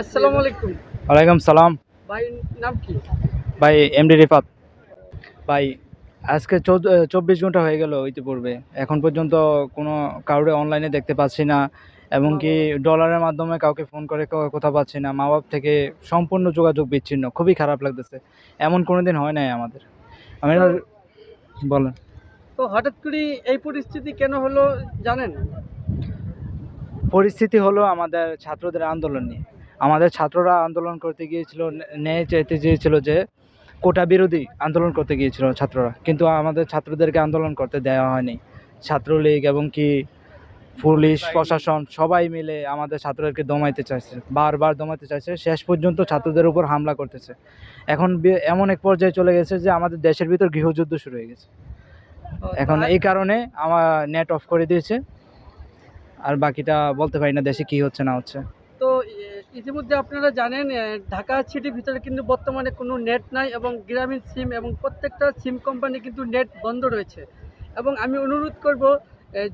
আসসালামু আলাইকুম। ওয়ালাইকুম সালাম। ভাই নাম কি? ভাই এমডি রিফাত। ভাই আজকে চৌদ্দ চব্বিশ ঘণ্টা হয়ে গেল ইতিপূর্বে। এখন পর্যন্ত কোনো কাউরে অনলাইনে দেখতে পাচ্ছি না এমনকি ডলারের মাধ্যমে কাউকে ফোন করে কথা পাচ্ছি না। মা বাপ থেকে সম্পূর্ণ যোগাযোগ বিচ্ছিন্ন। খুবই খারাপ লাগতেছে। এমন কোনো দিন হয় নাই আমাদের। আমি বলেন। তো হঠাৎ করে এই পরিস্থিতি কেন হলো জানেন? পরিস্থিতি হলো আমাদের ছাত্রদের আন্দোলন নিয়ে। আমাদের ছাত্ররা আন্দোলন করতে গিয়েছিল ন্যায় চাইতে চেয়েছিল যে কোটা বিরোধী আন্দোলন করতে গিয়েছিল ছাত্ররা। কিন্তু আমাদের ছাত্রদেরকে আন্দোলন করতে দেওয়া হয়নি। ছাত্রলীগ এবং কি পুলিশ প্রশাসন সবাই মিলে আমাদের ছাত্রদেরকে দমাইতে চাইছে। বারবার দমাইতে চাইছে। শেষ পর্যন্ত ছাত্রদের উপর হামলা করতেছে। এখন এমন এক পর্যায়ে চলে গেছে যে আমাদের দেশের ভিতর গৃহযুদ্ধ শুরু হয়ে গেছে। এখন এই কারণে আমার নেট অফ করে দিয়েছে। আর বাকিটা বলতে পারি না দেশে কি হচ্ছে না হচ্ছে। ইতিমধ্যে আপনারা জানেন ঢাকা সিটির ভিতরে কিন্তু বর্তমানে কোনো নেট নাই এবং গ্রামীণ সিম এবং প্রত্যেকটা সিম কোম্পানি কিন্তু নেট বন্ধ রয়েছে। এবং আমি অনুরোধ করব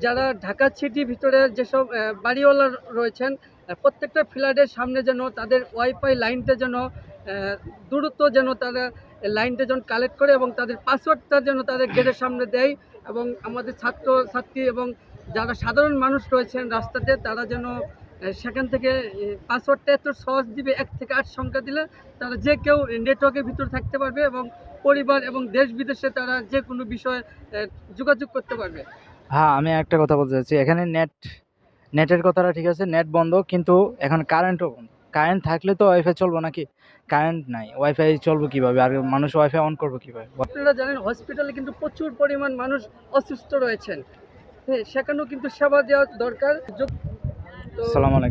যারা ঢাকা সিটির ভিতরে যেসব বাড়িওয়ালা রয়েছেন প্রত্যেকটা ফ্ল্যাটের সামনে যেন তাদের ওয়াইফাই লাইনটা যেন দূরত্ব যেন তারা লাইনটা যেন কালেক্ট করে এবং তাদের পাসওয়ার্ডটা যেন তাদের গেটের সামনে দেয় এবং আমাদের ছাত্র ছাত্রী এবং যারা সাধারণ মানুষ রয়েছেন রাস্তাতে, তারা যেন সেখান থেকে পাসওয়ার্ডটা এত সহজ দিবে এক থেকে আট সংখ্যা দিলে তারা যে কেউ নেটওয়ার্কের ভিতর থাকতে পারবে এবং পরিবার এবং দেশ বিদেশে তারা যে কোনো বিষয়ে যোগাযোগ করতে পারবে। হ্যাঁ আমি একটা কথা বলতে চাচ্ছি। এখানে নেট নেটের কথাটা ঠিক আছে নেট বন্ধ কিন্তু এখন কারেন্টও বন্ধ কারেন্ট থাকলে তো ওয়াইফাই চলবো নাকি? কারেন্ট নাই ওয়াইফাই চলবো কীভাবে? আর মানুষ ওয়াইফাই অন করব কীভাবে? আপনারা জানেন হসপিটালে কিন্তু প্রচুর পরিমাণ মানুষ অসুস্থ রয়েছেন। হ্যাঁ সেখানেও কিন্তু সেবা দেওয়া দরকার। সালাম আলাইকুম।